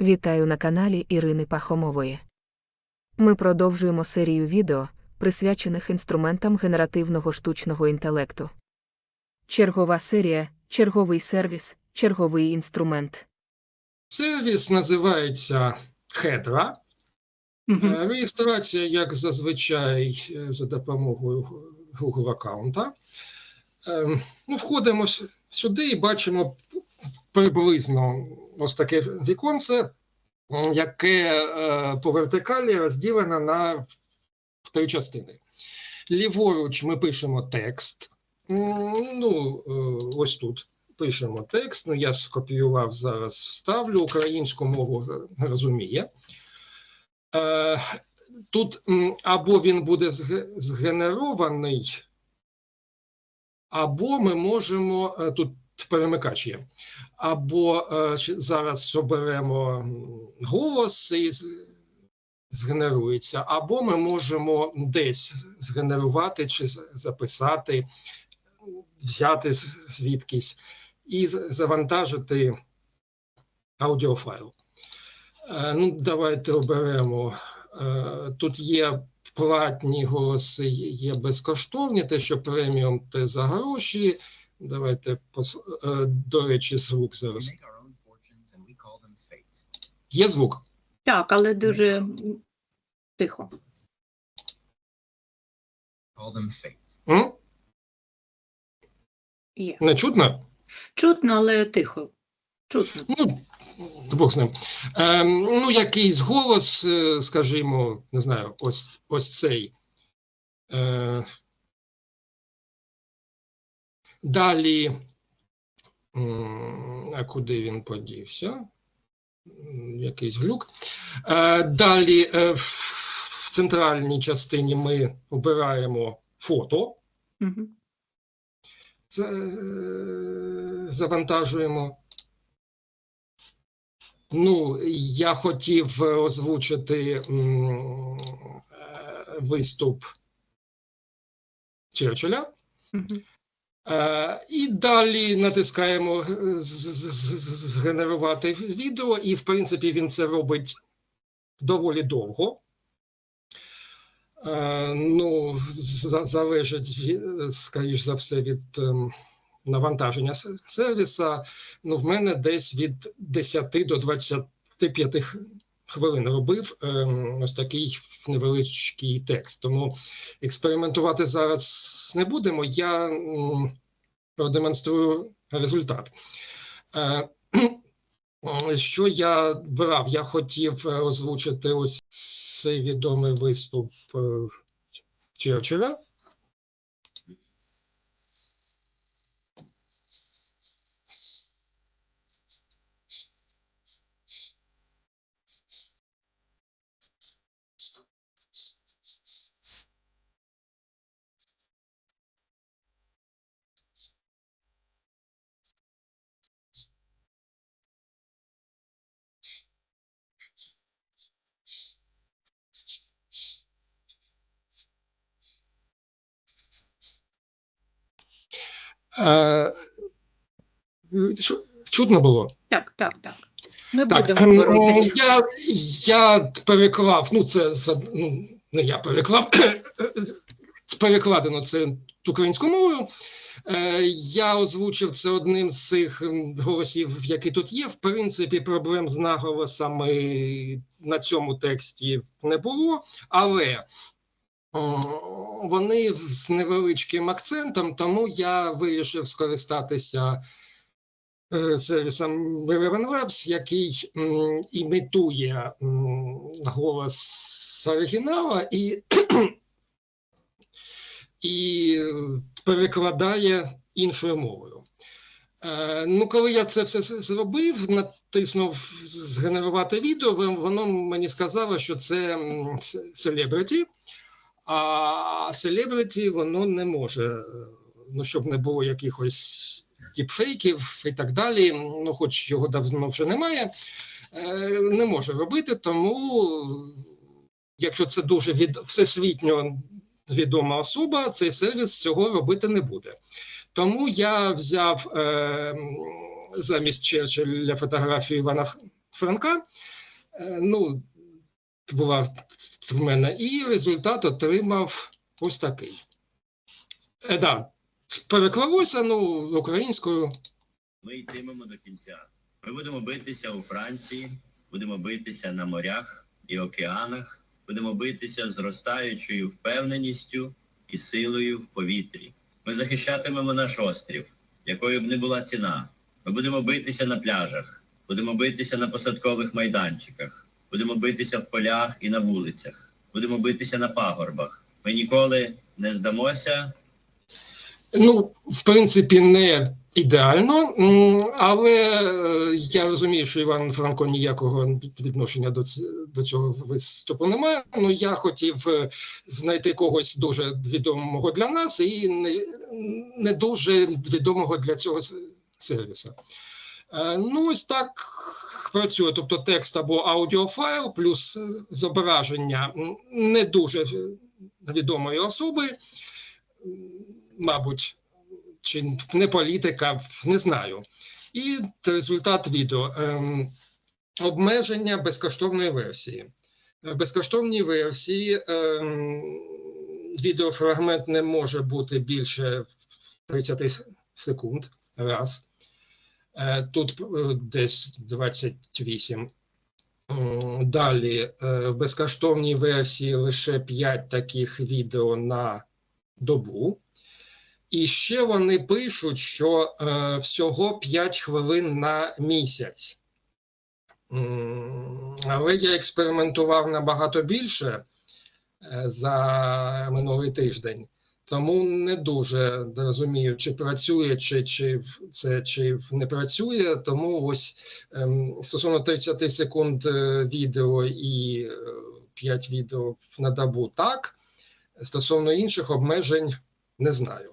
Вітаю на каналі Ірини Пахомової. Ми продовжуємо серію відео, присвячених інструментам генеративного штучного інтелекту. Чергова серія, черговий сервіс, черговий інструмент. Сервіс називається. Мгм. Е, Реєстрація, як зазвичай, е, за допомогою Google аккаунта. Е, Ну, входимо сюди і бачимо приблизно ось таке віконце, яке е, по вертикалі розділено на три частини. Ліворуч ми пишемо текст. Ну, е, ось тут пишемо текст. Ну, я скопіював зараз, вставлю українську мову розуміє. Е, Тут або він буде згенерований, або ми можемо тут перемикач є. Або е, зараз оберемо голос і згенерується, або ми можемо десь згенерувати чи записати, взяти звідкись і завантажити аудіофайл. Е, Ну, давайте оберемо. Е, Тут є платні голоси, є безкоштовні, те, що преміум, те за гроші. Давайте пос... е, до речі, звук зараз. Є звук? Так, але дуже тихо. Call them fate. М? Є. Не чутно? Чутно, але тихо. Чутно. Ну, Бог з ним. Е, ну, якийсь голос, е, скажімо, не знаю, ось, ось цей. Е, далі, а куди він подівся? Якийсь глюк. Е, далі е, в центральній частині ми обираємо фото. Це, е, завантажуємо. Ну, я хотів озвучити виступ Черчилля. Мгм. Е, І далі натискаємо е, згенерувати відео, і в принципі він це робить доволі довго. Е, Ну, залежить, скоріш за все, від ем, навантаження сервіса. Ну, в мене десь від 10 до 25 х- хвилин робив ем, ось такий невеличкий текст. Тому експериментувати зараз не будемо. Я продемонструю результат. Е, Що я брав? Я хотів е, озвучити ось цей відомий виступ е, Черчилля. Е, чу- Чутно було? Так, так, так. Ми Так, будемо ем, боротися. я, я переклав, ну це ну, не я переклав, перекладено це українською мовою. Е, я озвучив це одним з цих голосів, які тут є. В принципі, проблем з наголосами на цьому тексті не було, але вони з невеличким акцентом, тому я вирішив скористатися е, сервісом Eleven Labs, який імітує голос оригінала і, і перекладає іншою мовою. Е, ну, коли я це все зробив, натиснув згенерувати відео, воно мені сказало, що це- селебриті, а селебриті воно не може, ну, щоб не було якихось діпфейків і так далі, ну, хоч його давно вже немає, е, не може робити, тому якщо це дуже від... всесвітньо відома особа, цей сервіс цього робити не буде. Тому я взяв е, замість Черчилля фотографію Івана Франка. Е, Ну, була в мене, і результат отримав ось такий. Е, да, переклалося ну, українською. Ми йтимемо до кінця. Ми будемо битися у Франції, будемо битися на морях і океанах, будемо битися зростаючою впевненістю і силою в повітрі. Ми захищатимемо наш острів, якою б не була ціна. Ми будемо битися на пляжах, будемо битися на посадкових майданчиках, будемо битися в полях і на вулицях, будемо битися на пагорбах. Ми ніколи не здамося Ну, в принципі, не ідеально, але е, я розумію, що Іван Франко ніякого відношення до, до цього виступу не має. Ну, я хотів е, знайти когось дуже відомого для нас і не, не дуже відомого для цього сервіса. Е, Ну, ось так працює. Тобто текст або аудіофайл, плюс е, зображення не дуже е, відомої особи, мабуть, чи не політика, не знаю. І результат відео. Ем, обмеження безкоштовної версії. В безкоштовній версії ем, відеофрагмент не може бути більше 30 секунд. Раз. Е, Тут е, десь 28. Далі е, в безкоштовній версії лише 5 таких відео на добу. І ще вони пишуть, що всього 5 хвилин на місяць. Але я експериментував набагато більше за минулий тиждень, тому не дуже розумію, чи працює, чи, чи це чи не працює. Тому ось ем, стосовно 30 секунд е, відео і е, 5 відео на добу так. Стосовно інших обмежень не знаю.